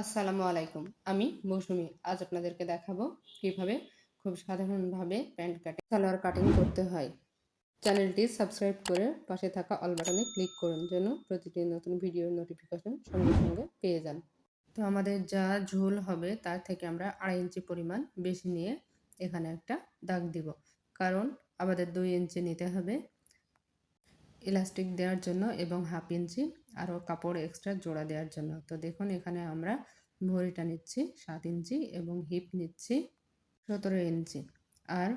আসসালামু আলাইকুম। আমি মৌসুমি। আজ আপনাদেরকে দেখাবো কীভাবে খুব সাধারণভাবে প্যান্ট কাটিং সালোয়ার কাটিং করতে হয়। চ্যানেলটি সাবস্ক্রাইব করে পাশে থাকা অল বাটনে ক্লিক করুন, যেন প্রতিটি নতুন ভিডিওর নোটিফিকেশন সঙ্গে সঙ্গে পেয়ে যান। তো আমাদের যা ঝোল হবে, তার থেকে আমরা আড়াই ইঞ্চি পরিমাণ বেশি নিয়ে এখানে একটা দাগ দিব। কারণ আমাদের দুই ইঞ্চি নিতে হবে। ইলাস্টিক দেওয়ার জন্য এবং হাফ ইঞ্চি আরও কাপড় এক্সট্রা জোড়া দেওয়ার জন্য। তো দেখুন, এখানে আমরা ভরিটা নিচ্ছি, সাত ইঞ্চি এবং হিপ নিচ্ছি, সতেরো ইঞ্চি আর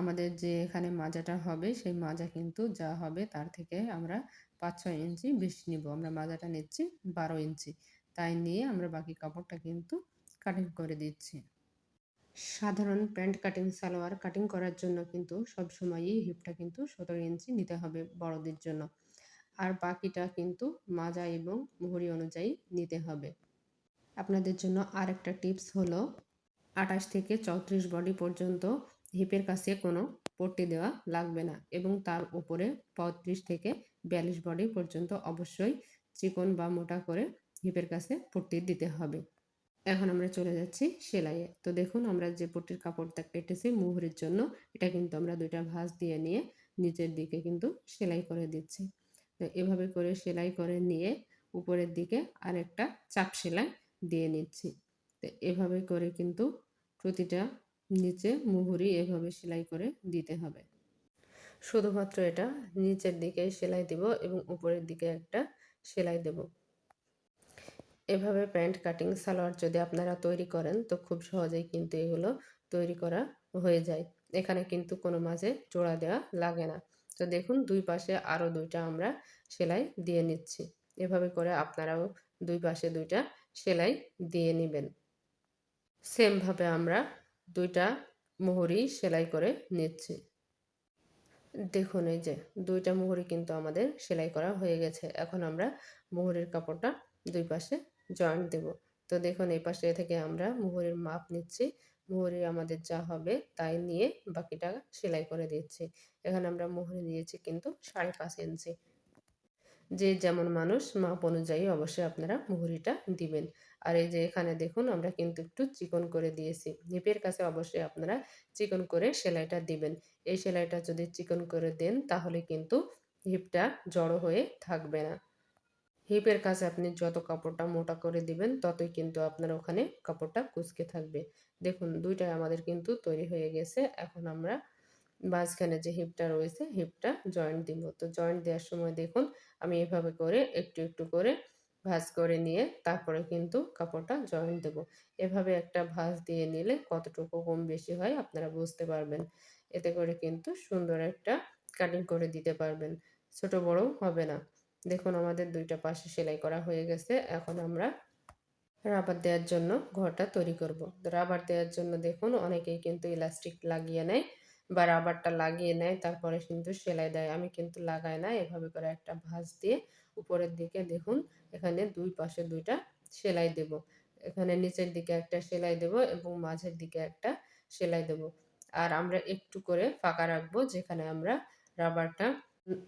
আমাদের যে এখানে মাজাটা হবে, সেই মাজা কিন্তু যা হবে তার থেকে আমরা পাঁচ, ছয় ইঞ্চি বেশি নিব। আমরা মাজাটা নিচ্ছি বারো ইঞ্চি তাই নিয়ে আমরা বাকি কাপড়টা কিন্তু কাটিং করে দিচ্ছি। সাধারণ প্যান্ট কাটিং, সালোয়ার কাটিং করার জন্য কিন্তু সবসময়ই হিপটা কিন্তু সতেরো ইঞ্চি নিতে হবে বড়দের জন্য। আর বাকিটা কিন্তু মাজা এবং মুহুরি অনুযায়ী নিতে হবে। আপনাদের জন্য আর একটা টিপস হলো, আঠাশ থেকে চৌত্রিশ বডি পর্যন্ত হিপের কাছে কোনো পট্টি দেওয়া লাগবে না এবং তার উপরে পঁয়ত্রিশ থেকে বিয়াল্লিশ বডি পর্যন্ত অবশ্যই চিকন বা মোটা করে হিপের কাছে পট্টি দিতে হবে। এখন আমরা চলে যাচ্ছি সেলাইয়ে। তো দেখুন, আমরা যে পট্টির কাপড়টা কেটেছি মুহুরির জন্য, এটা কিন্তু আমরা দুইটা ভাঁজ দিয়ে নিয়ে নিচের দিকে কিন্তু সেলাই করে দিচ্ছি। তো এভাবে করে সেলাই করে নিয়ে উপরের দিকে আরেকটা চাপ সেলাই দিয়ে নিচ্ছি। তো এভাবে করে কিন্তু প্রতিটা নিচে মুহুরি এভাবে সেলাই করে দিতে হবে। শুধুমাত্র এটা নিচের দিকে সেলাই দিব এবং উপরের দিকে একটা সেলাই দেব। এভাবে প্যান্ট কাটিং সালোয়ার যদি আপনারা তৈরি করেন, তো খুব সহজেই কিন্তু এগুলো তৈরি করা হয়ে যায়। এখানে কিন্তু কোনো মাঝে জোড়া দেওয়া লাগে না। তো দেখুন, দুই পাশে আরও দুইটা আমরা সেলাই দিয়ে নিচ্ছি। এভাবে করে আপনারাও দুই পাশে দুইটা সেলাই দিয়ে নেবেন। সেমভাবে আমরা দুইটা মোহরি সেলাই করে নিচ্ছি। দেখুন, এই যে দুইটা মোহরি কিন্তু আমাদের সেলাই করা হয়ে গেছে। এখন আমরা মোহরির কাপড়টা দুই পাশে জয়েন্ট দেব। তো দেখুন, এই পাশে থেকে আমরা মোহরের মাপ নিচ্ছি। মোহরি আমাদের যা হবে তাই নিয়ে বাকিটা সেলাই করে দিচ্ছি। এখানে আমরা মোহরি নিয়েছি কিন্তু সাড়ে পাঁচ ইঞ্চি। যে যেমন মানুষ মাপ অনুযায়ী অবশ্যই আপনারা মুহুরিটা দিবেন। আর এই যে এখানে দেখুন, আমরা কিন্তু একটু চিকন করে দিয়েছি। নিপের কাছে অবশ্যই আপনারা চিকন করে সেলাইটা দিবেন। এই সেলাইটা যদি চিকন করে দেন, তাহলে কিন্তু হিপটা জড়ো হয়ে থাকবে না। হিপের কাছে আপনি যত কাপড়টা মোটা করে দিবেন, ততই কিন্তু আপনার ওখানে কাপড়টা কুচকে থাকবে। দেখুন, দুইটাই আমাদের কিন্তু তৈরি হয়ে গেছে। এখন আমরা মাঝখানে যে হিপটা রয়েছে, হিপটা জয়েন্ট দিব। তো জয়েন্ট দেওয়ার সময় দেখুন, আমি এভাবে করে একটু একটু করে ভাঁজ করে নিয়ে তারপরে কিন্তু কাপড়টা জয়েন্ট দেব। এভাবে একটা ভাঁজ দিয়ে নিলে কতটুকু কম বেশি হয় আপনারা বুঝতে পারবেন। এতে করে কিন্তু সুন্দর একটা কাটিং করে দিতে পারবেন। ছোট বড় হবে না। দেখুন, আমাদের দুইটা পাশে সেলাই করা হয়ে গেছে। এখন আমরা রাবার দেওয়ার জন্য ঘরটা তৈরি করব। রাবার দেওয়ার জন্য দেখুন, অনেকেই কিন্তু ইলাস্টিক লাগিয়ে নেয় বা রাবারটা লাগিয়ে নেয়, তারপরে কিন্তু সেলাই দেয়। আমি কিন্তু লাগাই না, এভাবে করে একটা ভাঁজ দিয়ে উপরের দিকে দেখুন, এখানে দুই পাশে দুইটা সেলাই দেব। এখানে নিচের দিকে একটা সেলাই দেব এবং মাঝের দিকে একটা সেলাই দেব। আর আমরা একটু করে ফাঁকা রাখব, যেখানে আমরা রাবারটা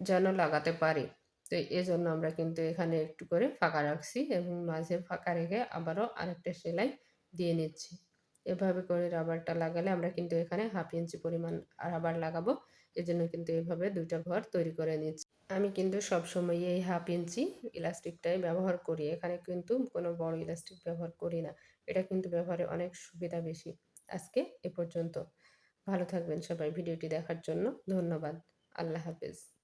যেন লাগাতে পারি। তো এজন্য আমরা কিন্তু এখানে একটু করে ফাঁকা রাখছি এবং মাঝে ফাঁকা রেখে আবারও আরেকটা সেলাই দিয়ে নিচ্ছি। এভাবে করে রাবারটা লাগালে আমরা কিন্তু এখানে হাফ ইঞ্চি পরিমাণ রাবার লাগাবো। এজন্য কিন্তু এভাবে দুইটা ঘর তৈরি করে নিচ্ছি। আমি কিন্তু সবসময় এই হাফ ইঞ্চি ইলাস্টিকটাই ব্যবহার করি। এখানে কিন্তু কোনো বড় ইলাস্টিক ব্যবহার করি না। এটা কিন্তু ব্যবহারে অনেক সুবিধা বেশি। আজকে এ পর্যন্ত। ভালো থাকবেন সবাই। ভিডিওটি দেখার জন্য ধন্যবাদ। আল্লাহ হাফেজ।